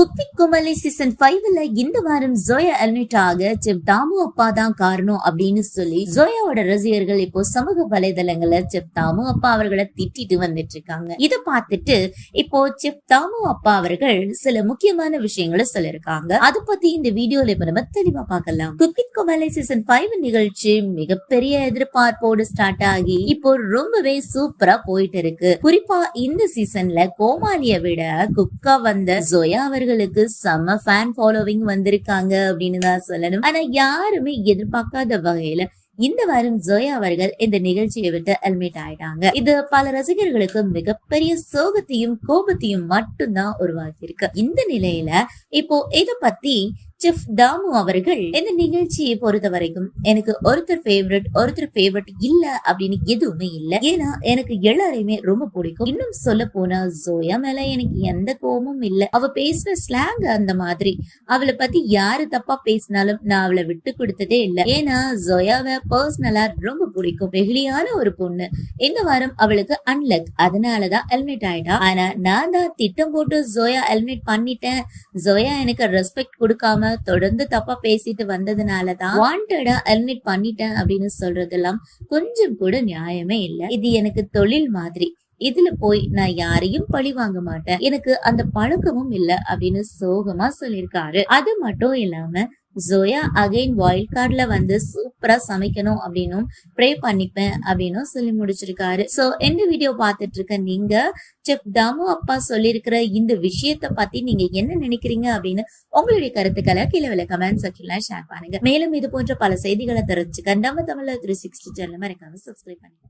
Cook with குமலி season ஃபைவ்ல இந்த வாரம் ஜோயா அல்மிட் ஆக செப் தாமு அப்பா தான் காரணம் அப்படின்னு சொல்லி ஜோயாவோட ரசிகர்கள் இப்போ சமூக வலைதளங்கள்ல செப் தாமு அப்பா அவர்களை திட்டிட்டு வந்துட்டு இருக்காங்க. இத பார்த்துட்டு இப்போ செப் தாமு அப்பா அவர்கள் சில முக்கியமான விஷயங்களை சொல்லிருக்காங்க அதை பத்தி இந்த வீடியோல இப்ப நம்ம தெளிவா பார்க்கலாம். குக்வித் குமலி சீசன் ஃபைவ் நிகழ்ச்சி மிகப்பெரிய எதிர்பார்ப்போடு ஸ்டார்ட் ஆகி இப்போ ரொம்பவே சூப்பரா போயிட்டு இருக்கு. குறிப்பா இந்த சீசன்ல கோமாளிய விட குக்கா வந்த ஜோயா அவர்களுக்கு செம்ம ஃபேன் ஃபாலோவிங் வந்திருக்காங்க அப்படின்னு தான் சொல்லணும். ஆனா யாருமே எதிர்பார்க்காத வகையில இந்த வாரம் ஜோயா அவர்கள் இந்த நிகழ்ச்சியை விட்டு அல்மேட் ஆயிட்டாங்க. இது பல ரசிகர்களுக்கு மிகப்பெரிய சோகத்தையும் கோபத்தையும் மட்டும்தான் உருவாக்கி இருக்கு இந்த நிலையில இப்போ இத பத்தி செஃப் தாமு அவர்கள் இந்த நிகழ்ச்சியை பொறுத்த வரைக்கும் எனக்கு ஒருத்தர் ஃபேவரட் ஒருத்தர் ஃபேவரட் இல்ல அப்படின்னு எதுவுமே இல்ல. ஏன்னா எனக்கு எல்லாரையுமே ரொம்ப பிடிக்கும். இன்னும் சொல்ல போனா ஜோயா மேல எனக்கு எந்த கோபமும் இல்ல. அவ பேசுற ஸ்லாங் அந்த மாதிரி. அவளை பத்தி யாரு தப்பா பேசினாலும் நான் அவளை விட்டு கொடுத்ததே இல்ல. ஏன்னா ஜோயாவை பர்சனலா ரொம்ப பிடிக்கும். வெகுளியான ஒரு பொண்ணு. இந்த வாரம் அவளுக்கு அன்லக் அதனாலதான் ஹெல்மெட் ஆயிட்டா. ஆனா நான் தான் திட்டம் போட்டு ஜோயா ஹெல்மெட் பண்ணிட்டேன். ஜோயா எனக்கு ரெஸ்பெக்ட் கொடுக்காம தொடர்ந்து தப்பா பேசிட்டு வந்ததுனாலதான் வாண்டடா அர்னிட் பண்ணிட்டேன் அப்படின்னு சொல்றதெல்லாம் கொஞ்சம் கூட நியாயமே இல்ல. இது எனக்கு தொழில் மாதிரி. இதுல போய் நான் யாரையும் பழி வாங்க மாட்டேன். எனக்கு அந்த பழக்கமும் இல்ல அப்படின்னு சோகமா சொல்லியிருக்காரு. அது மட்டும் இல்லாம ஜோயா அகைன் வைல்ட் கார்ட்ல வந்து சூப்பரா சமைக்கணும் அப்படின்னும் ப்ரே பண்ணிப்பேன் அப்படின்னும் சொல்லி முடிச்சிருக்காரு. சோ எந்த வீடியோ பார்த்துட்டு இருக்க நீங்க செஃப் தாமு அப்பா சொல்லியிருக்கிற இந்த விஷயத்த பத்தி நீங்க என்ன நினைக்கிறீங்க அப்படின்னு உங்களுடைய கருத்துக்களை கீழே வில கமெண்ட் செக்ஷன்ல ஷேர் பண்ணுங்க. மேலும் இது போன்ற பல செய்திகளை தெரிஞ்சுக்க நம்ம தமிழ்ல த்ரீ சிக்ஸ்டி சேனல் மறக்காம சப்ஸ்கிரைப் பண்ணுங்க.